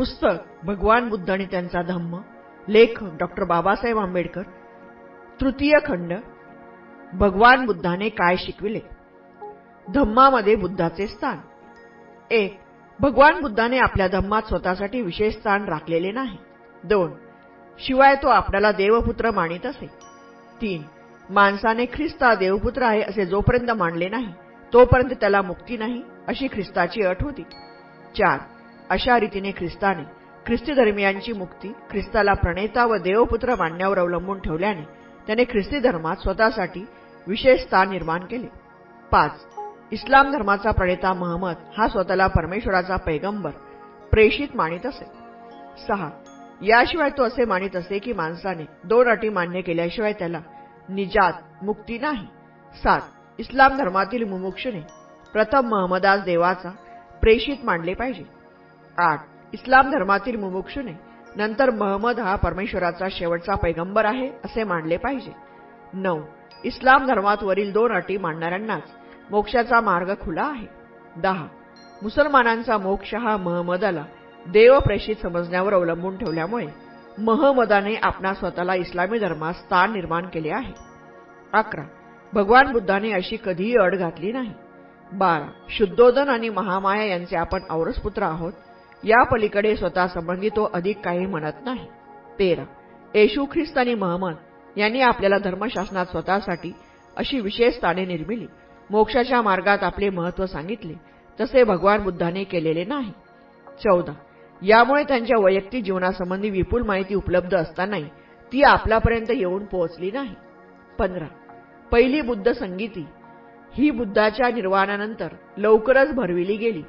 पुस्तक भगवान बुद्ध आणि त्यांचा धम्म लेख डॉक्टर बाबासाहेब आंबेडकर तृतीय खंड भगवान बुद्धाने काय शिकविले? धम्मामध्ये बुद्धाचे स्थान. एक भगवान बुद्धाने आपल्या धम्मात स्वतःसाठी विशेष स्थान राखलेले नाही. दोन शिवाय तो आपल्याला देवपुत्र मानित असे. तीन माणसाने ख्रिस्ता देवपुत्र आहे असे जोपर्यंत मानले नाही तोपर्यंत त्याला मुक्ती नाही अशी ख्रिस्ताची अट होती. चार अशा रीतीने ख्रिस्ताने ख्रिस्ती धर्मियांची मुक्ती ख्रिस्ताला प्रणेता व देवपुत्र मानण्यावर अवलंबून ठेवल्याने त्याने ख्रिस्ती धर्मात स्वतःसाठी विशेष स्थान निर्माण केले. पाच. इस्लाम धर्माचा प्रणेता महम्मद हा स्वतःला परमेश्वराचा पैगंबर प्रेषित मानित असे. सहा. याशिवाय तो असे मानित असे की माणसाने दोन अटी मान्य केल्याशिवाय त्याला निजात मुक्ती नाही. सात. इस्लाम धर्मातील मुमुक्षुने प्रथम महमदास देवाचा प्रेषित मानले पाहिजे. आठ. इस्लाम धर्मातील मुमुक्षुने नंतर महम्मद हा परमेश्वराचा शेवटचा पैगंबर आहे असे मानले पाहिजे. नऊ. इस्लाम धर्मात वरील दोन अटी मांडणाऱ्यांनाच मोक्षाचा मार्ग खुला आहे. दहा. मुसलमानांचा मोक्ष हा महमदाला देवप्रेषित समजण्यावर अवलंबून ठेवल्यामुळे महमदाने आपणा स्वतःला इस्लामी धर्मात स्थान निर्माण केले आहे. अकरा. भगवान बुद्धाने अशी कधीही अड घातली नाही. बारा. शुद्धोदन आणि महामाया यांचे आपण औरसपुत्र आहोत. या पलीकडे स्वतः संबंधी तो अधिक काही म्हणत नाही. तेरा. येशू ख्रिस्त आणि महम्मद यांनी आपल्याला धर्मशासनात स्वतःसाठी अशी विशेष स्थाने निर्मिली. मोक्षाच्या मार्गात आपले महत्त्व सांगितले तसे भगवान बुद्धाने केलेले नाही. चौदा. यामुळे त्यांच्या वैयक्तिक जीवनासंबंधी विपुल माहिती उपलब्ध असतानाही ती आपल्यापर्यंत येऊन पोहोचली नाही. पंधरा. पहिली बुद्ध संगीती. ही बुद्धाच्या निर्वाणानंतर लवकरच भरविली गेली.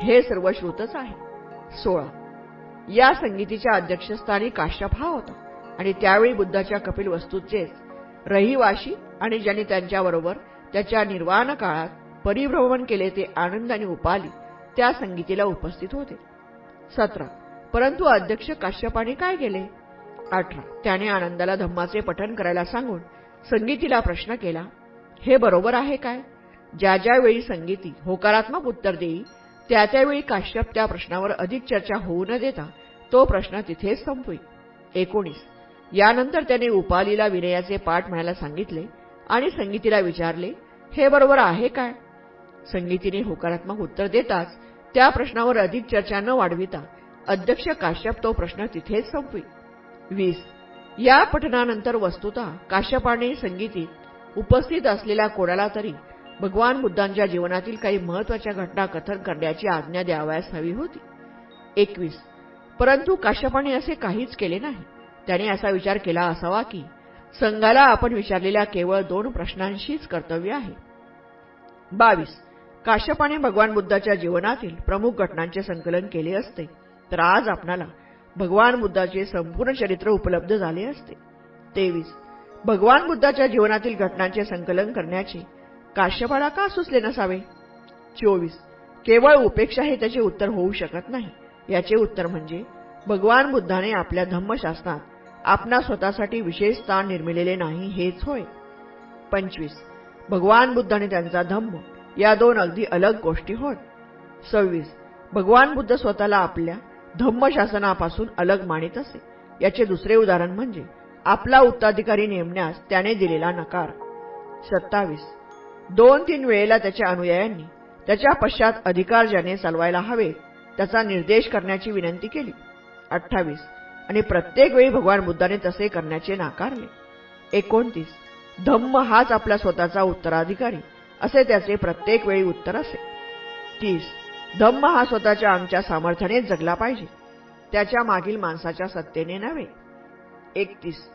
हे सर्व श्रुतच आहे. सोळा. या संगीतीच्या अध्यक्षस्थानी काश्यप हा होता. आणि त्यावेळी बुद्धाच्या कपिल वस्तूचेच रहिवाशी आणि ज्यांनी त्यांच्याबरोबर त्याच्या निर्वाण काळात परिभ्रमण केले ते आनंद आणि उपाली त्या संगीतीला उपस्थित होते. सतरा. परंतु अध्यक्ष काश्यपाने काय केले? अठरा. त्याने आनंदाला धम्माचे पठन करायला सांगून संगीतीला प्रश्न केला हे बरोबर आहे काय? ज्या ज्यावेळी संगीती होकारात्मक उत्तर देईल त्या त्यावेळी काश्यप त्या प्रश्नावर अधिक चर्चा होऊ न देता तो प्रश्न तिथेच संपवी एकोणीस. यानंतर त्याने उपालीला विनयाचे पाठ म्हणायला सांगितले आणि संगीतीला विचारले हे बरोबर आहे काय? संगीतीने होकारात्मक उत्तर देताच त्या प्रश्नावर अधिक चर्चा न वाढविता अध्यक्ष काश्यप तो प्रश्न तिथेच संपवी वीस. या पठनानंतर वस्तुता काश्यपाने संगीतीत उपस्थित असलेल्या कोणाला तरी भगवान बुद्धांच्या जीवनातील काही महत्त्वाच्या घटना कथन करण्याची आज्ञा द्यावयास हवी होती. एकवीस. परंतु काश्यपाने असे काहीच केले नाही. त्याने असा विचार केला असावा की संघाला आपण विचारलेल्या केवळ दोन प्रश्नांशीच कर्तव्य आहे. बावीस. काश्यपाने भगवान बुद्धाच्या जीवनातील प्रमुख घटनांचे संकलन केले असते तर आज आपणाला भगवान बुद्धाचे संपूर्ण चरित्र उपलब्ध झाले असते. तेवीस. भगवान बुद्धाच्या जीवनातील घटनांचे संकलन करण्याचे काश्यपाला का सुचले नसावे? चोवीस. केवळ उपेक्षा हे त्याचे उत्तर होऊ शकत नाही. याचे उत्तर म्हणजे भगवान बुद्धाने आपल्या धम्मशास्त्रात आपणा स्वतःसाठी विशेष स्थान निर्मिलेले नाही हेच होय. पंचवीस. भगवान बुद्धाने त्यांचा धम्म या दोन अगदी अलग गोष्टी होत सव्वीस. भगवान बुद्ध स्वतःला आपल्या धम्मशासनापासून अलग मानित असे. याचे दुसरे उदाहरण म्हणजे आपला उत्तराधिकारी नेमण्यास त्याने दिलेला नकार. सत्तावीस. दोन तीन वेळेला त्याच्या अनुयायांनी त्याच्या पश्चात अधिकार ज्याने चालवायला हवे त्याचा निर्देश करण्याची विनंती केली. अठ्ठावीस. आणि प्रत्येक वेळी भगवान बुद्धाने तसे करण्याचे नाकारले. एकोणतीस. धम्म हाच आपला स्वतःचा उत्तराधिकारी असे त्याचे प्रत्येक वेळी उत्तर असे. तीस. धम्म हा स्वतःच्या आमच्या सामर्थ्याने जगला पाहिजे त्याच्या मागील माणसाच्या सत्तेने नव्हे. एकतीस.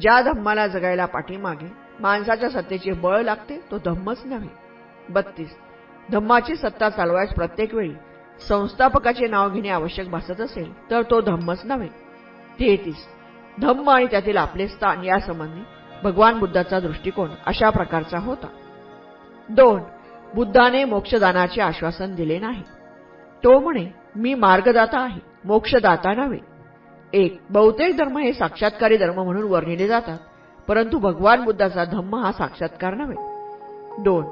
ज्या धम्माला जगायला पाठीमागे माणसाच्या सत्तेचे बळ लागते तो धम्मच नव्हे बत्तीस. धम्माची सत्ता चालवायस प्रत्येक वेळी संस्थापकाचे नाव घेणे आवश्यक भासत असेल तर तो धम्मच नव्हे. तेहतीस. धम्म आणि त्यातील आपले स्थान यासंबंधी भगवान बुद्धाचा दृष्टिकोन अशा प्रकारचा होता. दोन. बुद्धाने मोक्षदानाचे आश्वासन दिले नाही. तो म्हणे मी मार्गदाता आहे मोक्षदाता नव्हे. एक. बहुतेक धर्म हे साक्षात्कारी धर्म म्हणून वर्णिले जातात. परंतु भगवान बुद्धाचा धम्म हा साक्षात्कार नव्हे. दोन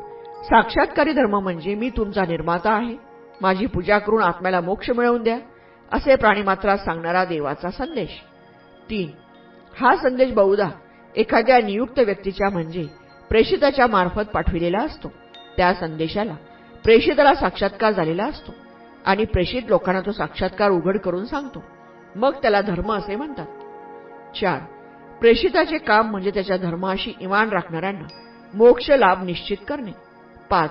साक्षात्कारी धर्म म्हणजे मी तुमचा निर्माता आहे. माझी पूजा करून आत्म्याला मोक्ष मिळवून द्या असे प्राणीमात्रास सांगणारा देवाचा संदेश. तीन हा संदेश बहुधा एखाद्या नियुक्त व्यक्तीच्या म्हणजे प्रेषिताच्या मार्फत पाठविलेला असतो. त्या संदेशाला प्रेषिताला साक्षात्कार झालेला असतो आणि प्रेषित लोकांना तो साक्षात्कार उघड करून सांगतो. मग त्याला धर्म असे म्हणतात. चार प्रेषिताचे काम म्हणजे त्याच्या धर्माशी इमान राखणाऱ्यांना मोक्ष लाभ निश्चित करणे. पाच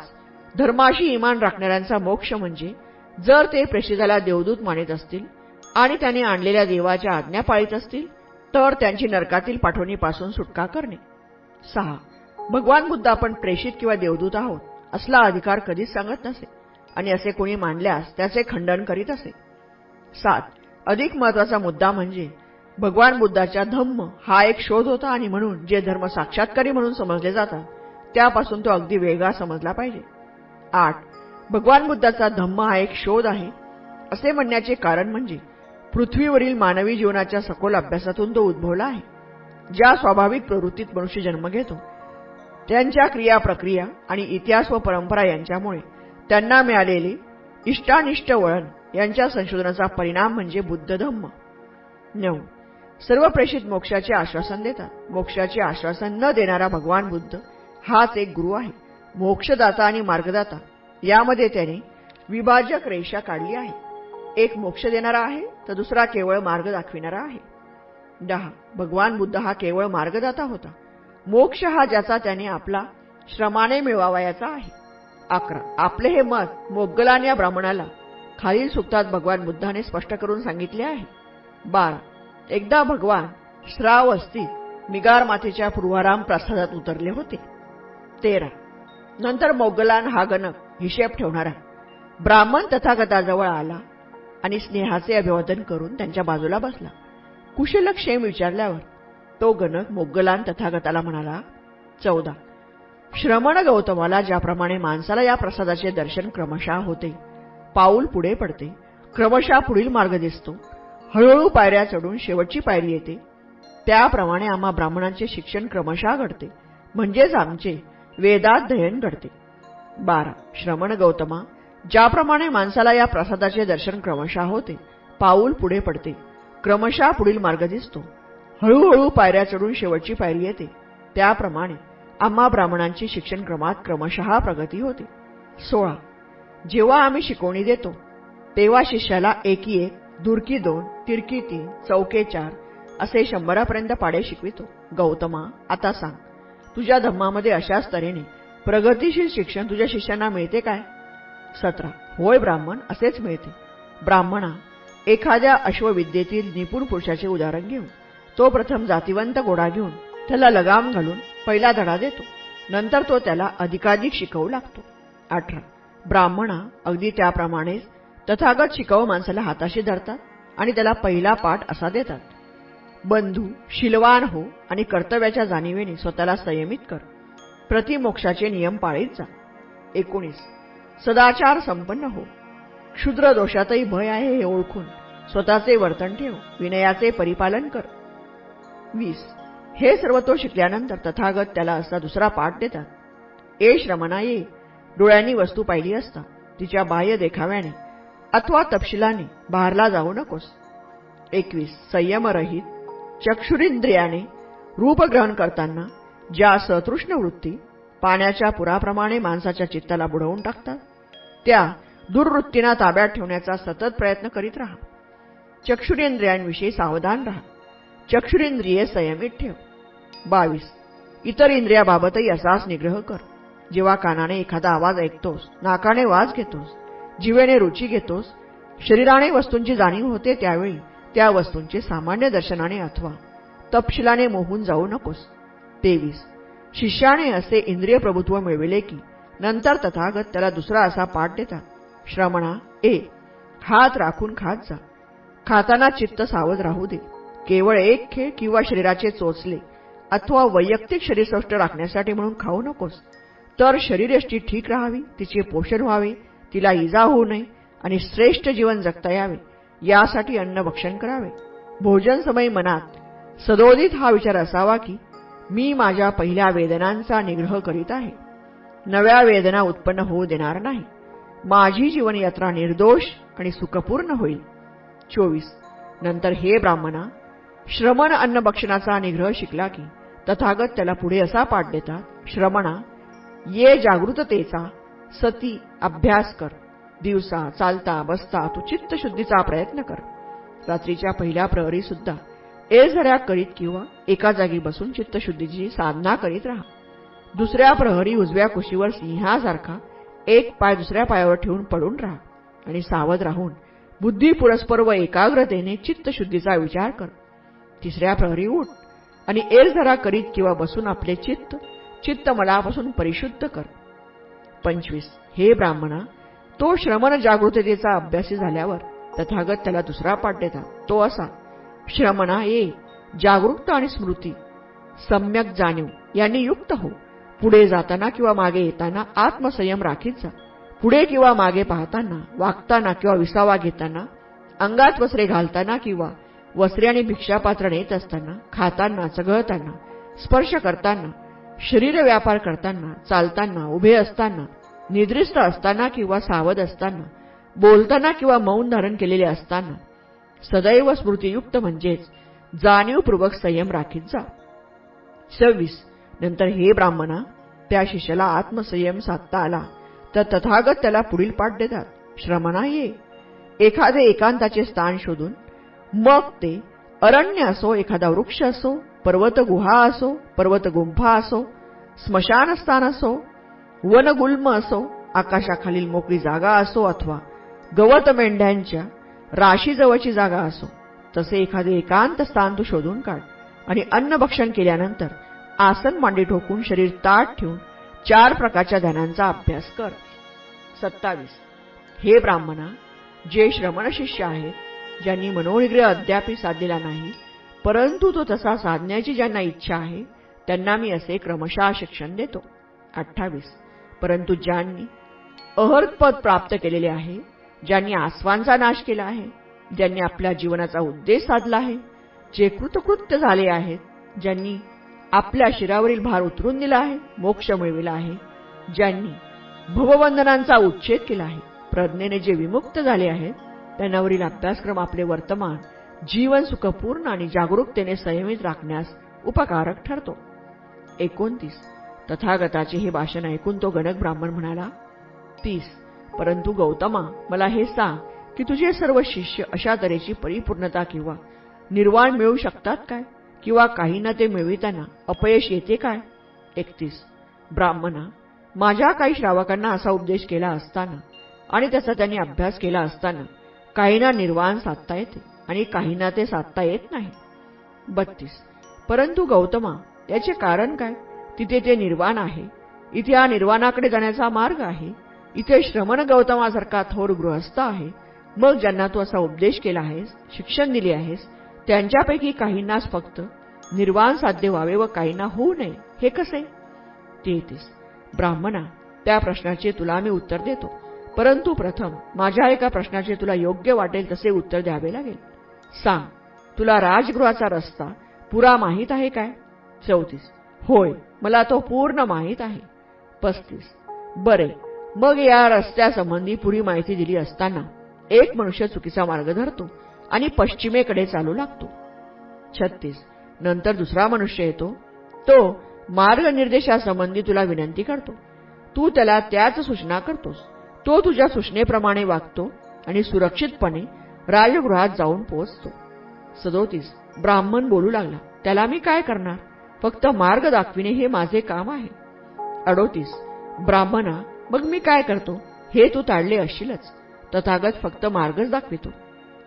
धर्माशी इमान राखणाऱ्यांचा मोक्ष म्हणजे जर ते प्रेषिताला देवदूत मानित असतील आणि त्याने आणलेल्या देवाच्या आज्ञा पाळीत असतील तर त्यांची नरकातील पाठवणीपासून सुटका करणे. सहा भगवान बुद्ध आपण प्रेषित किंवा देवदूत आहोत असला अधिकार कधीच सांगत नसे आणि असे कोणी मानल्यास त्याचे खंडन करीत असे. सात अधिक महत्त्वाचा मुद्दा म्हणजे भगवान बुद्धाच्या धम्म हा एक शोध होता आणि म्हणून जे धर्म साक्षात्कारी म्हणून समजले जातात त्यापासून तो अगदी वेगळा समजला पाहिजे. आठ भगवान बुद्धाचा धम्म हा एक शोध आहे. असे म्हणण्याचे कारण म्हणजे पृथ्वीवरील मानवी जीवनाच्या सखोल अभ्यासातून तो उद्भवला आहे. ज्या स्वाभाविक प्रवृत्तीत मनुष्य जन्म घेतो त्यांच्या क्रिया प्रक्रिया आणि इतिहास व परंपरा यांच्यामुळे त्यांना मिळालेले इष्टानिष्ट वळण यांच्या संशोधनाचा परिणाम म्हणजे बुद्ध धम्म नऊ सर्व प्रेषित मोक्षाचे आश्वासन देतात. मोक्षाचे आश्वासन न देणारा भगवान बुद्ध हाच एक गुरु आहे. मोक्षदाता आणि मार्गदाता. यामध्ये त्याने विभाजक रेषा काढली आहे. एक मोक्ष देणारा आहे तर दुसरा केवळ मार्ग दाखविणारा आहे. दहा. भगवान बुद्ध हा केवळ मार्गदाता होता. मोक्ष हा ज्याचा त्याने आपला श्रमाने मिळवावयाचा आहे. अकरा. आपले हे मत मोगलान या ब्राह्मणाला खालील सुक्तात भगवान बुद्धाने स्पष्ट करून सांगितले आहे. बारा. एकदा भगवान श्राव असतील मिगार मातेच्या पूर्वाराम प्रसादात उतरले होते. तेरा. नंतर मोगलान हा गणक हिशेब ठेवणारा ब्राह्मण तथागताजवळ आला आणि स्नेहाचे अभिवादन करून त्यांच्या बाजूला बसला. कुशलक्षेम विचारल्यावर तो गणक मोगलान तथागताला म्हणाला चौदा. श्रमण गौतमाला ज्याप्रमाणे माणसाला या प्रसादाचे दर्शन क्रमशः होते पाऊल पुढे पडते. क्रमशः पुढील मार्ग दिसतो. हळूहळू पायऱ्या चढून शेवटची पायरी येते. त्याप्रमाणे आम्हा ब्राह्मणांचे शिक्षण क्रमशः घडते. म्हणजेच आमचे वेदाध्ययन घडते. बारा. श्रमण गौतमा. ज्याप्रमाणे माणसाला या प्रसादाचे दर्शन क्रमशः होते पाऊल पुढे पडते. क्रमशः पुढील मार्ग दिसतो. हळूहळू पायऱ्या चढून शेवटची पायरी येते. त्याप्रमाणे आम्हा ब्राह्मणांची शिक्षण क्रमात क्रमशः प्रगती होते. सोळा. जेव्हा आम्ही शिकवणी देतो तेव्हा शिष्याला एकी एक दुर्की दोन तिरकी तीन चौके चार असे शंभरापर्यंत पाडे शिकवितो. गौतमा आता सांग तुझ्या धम्मामध्ये अशाच तऱ्हेने प्रगतीशील शिक्षण तुझ्या शिष्यांना मिळते काय? सतरा. होय ब्राह्मण असेच मिळते. ब्राह्मणा एखाद्या अश्वविद्येतील निपुण पुरुषाचे उदाहरण घेऊन तो प्रथम जातीवंत गोडा घेऊन त्याला लगाम घालून पहिला धडा देतो. नंतर तो त्याला अधिकाधिक शिकवू लागतो. अठरा. ब्राह्मणा अगदी त्याप्रमाणेच तथागत शिकाऊ माणसाला हाताशी धरतात. आणि त्याला पहिला पाठ असा देतात. बंधू शिलवान हो आणि कर्तव्याच्या जाणीवेने स्वतःला संयमित कर. प्रतिमोक्षाचे नियम पाळीत जा. एकोणीस. सदाचार संपन्न हो. क्षुद्र दोषातही भय आहे हे ओळखून स्वतःचे वर्तन ठेव. विनयाचे परिपालन कर. वीस. हे सर्व तो शिकल्यानंतर तथागत त्याला असा दुसरा पाठ देतात. ए श्रमणा ये. डोळ्यांनी वस्तू पाहिली असता. तिच्या बाह्य देखाव्याने. अथवा तपशिलाने बाहेरला जाऊ नकोस. एकवीस संयमरहित चक्षुरिंद्रियाने रूपग्रहण करताना ज्या सतृष्ण वृत्ती पाण्याच्या पुराप्रमाणे माणसाच्या चित्ताला बुडवून टाकतात त्या दुर्वृत्तींना ताब्यात ठेवण्याचा सतत प्रयत्न करीत राहा. चक्षुरेंद्रियांविषयी सावधान राहा. चक्षुरेंद्रिये संयमित ठेव. बावीस इतर इंद्रियाबाबतही असाच निग्रह कर. जेव्हा कानाने एखादा आवाज ऐकतोस नाकाने वाज घेतोस जीवेने रुची घेतोस शरीराने वस्तूंची जाणीव होते त्यावेळी त्या वस्तूंचे सामान्य दर्शनाने अथवा तपशिलाने मोहून जाऊ नकोस. तेवीस. शिष्याने असे इंद्रिय प्रभुत्व मिळविले की नंतर तथागत त्याला दुसरा असा पाठ देतात. श्रमणा ए हात राखून खात जा. खाताना चित्त सावध राहू दे. केवळ एक खेळ किंवा शरीराचे चोचले अथवा वैयक्तिक शरीरसौष्ट राखण्यासाठी म्हणून खाऊ नकोस. तर शरीरयष्टी ठीक राहावी तिचे पोषण व्हावे तिला इजा होऊ नये आणि श्रेष्ठ जीवन जगता यावे. यासाठी अन्न भक्षण करावे. भोजन समय मनात सदोदित हा विचार असावा की मी माझ्या पहिल्या वेदनांचा निग्रह करीत आहे. नव्या वेदना उत्पन्न होऊ देणार नाही. माझी जीवनयात्रा निर्दोष आणि सुखपूर्ण होईल. चोवीस. नंतर हे ब्राह्मणा श्रमण अन्नभक्षणाचा निग्रह शिकला की तथागत त्याला पुढे असा पाठ देतात श्रमणा ये जागृततेचा सती अभ्यास कर. दिवसा चालता बसता तू चित्तशुद्धीचा प्रयत्न कर. रात्रीच्या पहिल्या प्रहरी सुद्धा एरझऱ्या करीत किंवा एका जागी बसून चित्तशुद्धीची साधना करीत राहा. दुसऱ्या प्रहरी उजव्या कुशीवर सिंहासारखा एक पाय दुसऱ्या पायावर ठेवून पडून राहा आणि सावध राहून बुद्धी पुरस्पर व एकाग्रतेने चित्तशुद्धीचा विचार कर. तिसऱ्या प्रहरी उठ आणि एरझरा करीत किंवा बसून आपले चित्त चित्त मलापासून परिशुद्ध कर. पंचवीस. हे ब्राह्मणा तो श्रमण जागृततेचा अभ्यासी झाल्यावर तथागत त्याला दुसरा पाठ देतात. तो असा श्रमणा ये जागरूकता आणि स्मृती सम्यक जाणीव यांनी युक्त हो. पुढे जाताना किंवा मागे येताना आत्मसंयम राखीत जा. पुढे किंवा मागे पाहताना वागताना किंवा विसावा घेताना अंगात वस्त्रे घालताना किंवा वस्त्रे आणि भिक्षापात्र नेत असताना खाताना चघळताना स्पर्श करताना शरीर व्यापार करताना चालताना उभे असताना निद्रिस्त असताना किंवा सावध असताना बोलताना किंवा मौन धारण केलेले असताना सदैव स्मृतीयुक्त म्हणजेच जाणीवपूर्वक संयम राखीत जा. सव्वीस. नंतर हे ब्राह्मणा त्या शिष्याला आत्मसंयम साधता आला तर तथागत त्याला पुढील पाठ देतात. श्रमणा ये. एखादे एकांताचे स्थान शोधून मग ते अरण्य असो एखादा वृक्ष असो पर्वत गुहा असो पर्वत गुंफा असो स्मशानस्थान असो वनगुल्म असो आकाशाखालील मोकळी जागा असो अथवा गवत मेंढ्यांच्या राशीजवळची जागा असो तसे एखादे एकांत स्थान तू शोधून काढ आणि अन्नभक्षण केल्यानंतर आसन मांडी ठोकून शरीर ताट ठेवून चार प्रकारच्या ध्यानांचा अभ्यास कर. सत्तावीस. हे ब्राह्मणा जे श्रमण शिष्य आहेत ज्यांनी मनोनिग्रह अद्यापी साधलेला नाही परंतु तो तसा साधण्याची ज्यांना इच्छा आहे त्यांना मी असे क्रमशः शिक्षण देतो. अठ्ठावीस. परंतु ज्यांनी अहर्पद प्राप्त केलेले आहे ज्यांनी आसवांचा नाश केला आहे ज्यांनी आपल्या जीवनाचा उद्देश साधला आहे जे कृतकृत्य झाले आहेत ज्यांनी आपल्या शिरावरील भार उतरून दिला आहे मोक्ष मिळविला आहे ज्यांनी भवबंधनांचा उच्छेद केला आहे प्रज्ञेने जे विमुक्त झाले आहेत त्यांनावरील अभ्यासक्रम आपले वर्तमान जीवन सुखपूर्ण आणि जागरूकतेने संयमित राखण्यास उपकारक ठरतो. एकोणतीस तथागताचे हे भाषण ऐकून तो गणक ब्राह्मण म्हणाला तीस परंतु गौतमा मला हे सांग की तुझे सर्व शिष्य अशा तऱ्हेची परिपूर्णता किंवा निर्वाण मिळू शकतात काय? किंवा काहींना ते मिळविताना अपयश येते काय? एकतीस ब्राह्मणा माझ्या काही श्रावकांना असा उपदेश केला असताना आणि त्याचा त्यांनी अभ्यास केला असताना काहींना निर्वाण साधता येते आणि काहींना ते साधता येत नाही. बत्तीस परंतु गौतमा याचे कारण काय? तिथे ते निर्वाण आहे. इथे या निर्वाणाकडे जाण्याचा मार्ग आहे. इथे श्रमण गौतमासारखा थोर गृहस्थ आहे. मग ज्यांना तू असा उपदेश केला आहेस शिक्षण दिले आहेस त्यांच्यापैकी काहींनाच फक्त निर्वाण साध्य व्हावे व काहींना होऊ नये. हे कसे? तेहतीस ब्राह्मणा त्या प्रश्नाचे तुला मी उत्तर देतो. परंतु प्रथम माझ्या एका प्रश्नाचे तुला योग्य वाटेल तसे उत्तर द्यावे लागेल. सांग तुला राजगृहाचा रस्ता पुरा माहीत आहे काय? चौतीस. होय मला तो पूर्ण माहीत आहे. पस्तीस. बरे मग या रस्त्यासंबंधी पुरी माहिती दिली असताना एक मनुष्य चुकीचा मार्ग धरतो आणि पश्चिमेकडे चालू लागतो. छत्तीस. नंतर दुसरा मनुष्य येतो. तो मार्गनिर्देशासंबंधी तुला विनंती करतो. तू त्याला त्याच सूचना करतोस. तो तुझ्या सूचनेप्रमाणे वागतो आणि सुरक्षितपणे राजगृहात जाऊन पोहोचतो. सदोतीस. ब्राह्मण बोलू लागला त्याला मी काय करणार? फक्त मार्ग दाखविणे हे माझे काम आहे. अडोतीस ब्राह्मणा मग मी काय करतो? हे तू ताडले असशीलच. तथागत फक्त मार्गच दाखवितो.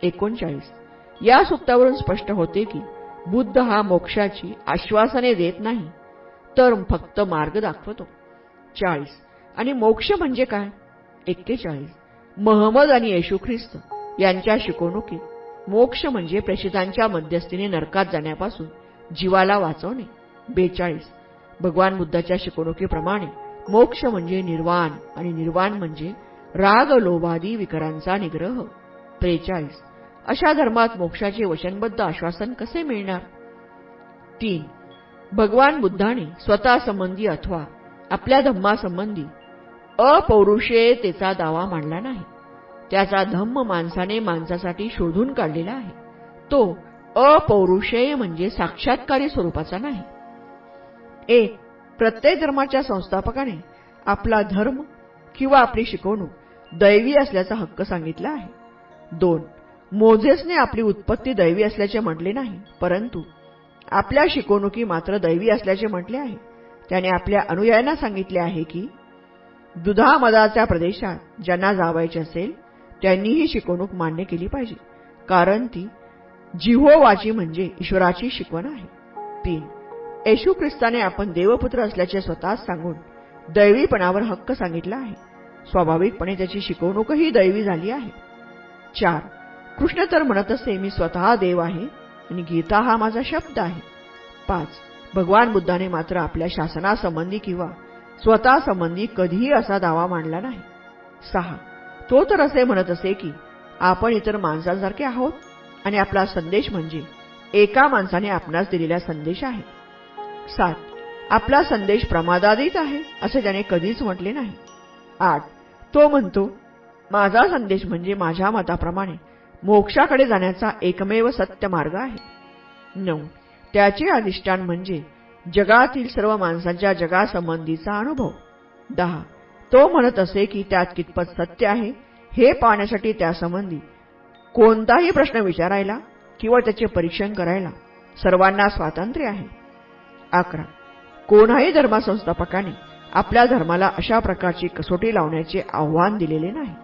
एकोणचाळीस या सूक्तावरून स्पष्ट होते की बुद्ध हा मोक्षाची आश्वासने देत नाही तर फक्त मार्ग दाखवतो. चाळीस आणि मोक्ष म्हणजे काय? एक्केचाळीस महमद आणि येशू ख्रिस्त यांच्या शिकवणुकीत मोक्ष म्हणजे प्रेषितांच्या मध्यस्थीने नरकात जाण्यापासून जीवाला वाचवणे. बेचाळीस. भगवान बुद्धाच्या शिकवणुकीप्रमाणे मोक्ष म्हणजे निर्वाण आणि निर्वाण म्हणजे राग लोभादी विकारांचा निग्रह. त्रेचाळीस. अशा धर्मात मोक्षाचे वचनबद्ध आश्वासन कसे मिळणार? तीन. भगवान बुद्धाने स्वतःसंबंधी अथवा आपल्या धम्मासंबंधी अपौरुषेतेचा दावा मांडला नाही. त्याचा धम्म माणसाने माणसासाठी शोधून काढलेला आहे. तो अपौरुषेय म्हणजे साक्षात्कारी स्वरूपाचा नाही. एक प्रत्येक धर्माच्या संस्थापकाने आपला धर्म किंवा आपली शिकवणूक दैवी असल्याचा हक्क सांगितला आहे. दोन मोझेसने आपली उत्पत्ती दैवी असल्याचे म्हटले नाही परंतु आपल्या शिकवणुकी मात्र दैवी असल्याचे म्हटले आहे. त्याने आपल्या अनुयायांना सांगितले आहे की दुधामदाच्या प्रदेशात ज्यांना जावायचे असेल त्यांनी ही शिकवणूक मान्य केली पाहिजे कारण ती जिहोवाची म्हणजे ईश्वराची शिकवण आहे. तीन येशू ख्रिस्ताने आपण देवपुत्र असल्याचे स्वतःच सांगून दैवीपणावर हक्क सांगितला आहे. स्वाभाविकपणे त्याची शिकवणूकही दैवी झाली आहे. चार कृष्ण तर म्हणत असे मी स्वतः देव आहे आणि गीता हा माझा शब्द आहे. पाच भगवान बुद्धाने मात्र आपल्या शासनासंबंधी किंवा स्वतः संबंधी कधीही असा दावा मांडला नाही. सहा तो तर असे म्हणत असे की आपण इतर माणसांसारखे आहोत आणि आपला संदेश म्हणजे एका माणसाने आपणास दिलेला संदेश आहे. सात. आपला संदेश प्रमादादित आहे असे त्याने कधीच म्हटले नाही. आठ. तो म्हणतो माझा संदेश म्हणजे माझ्या मताप्रमाणे मोक्षाकडे जाण्याचा एकमेव सत्य मार्ग आहे. नऊ. त्याचे अधिष्ठान म्हणजे जगातील सर्व माणसांच्या जगासंबंधीचा अनुभव. दहा. तो म्हणत असे की त्यात कितपत सत्य आहे हे पाहण्यासाठी त्यासंबंधी कोणताही प्रश्न विचारायला किंवा त्याचे परीक्षण करायला सर्वांना स्वातंत्र्य आहे. अकरा. कोणाही धर्मसंस्थापकाने आपल्या धर्माला अशा प्रकारची कसोटी लावण्याचे आव्हान दिलेले नाही.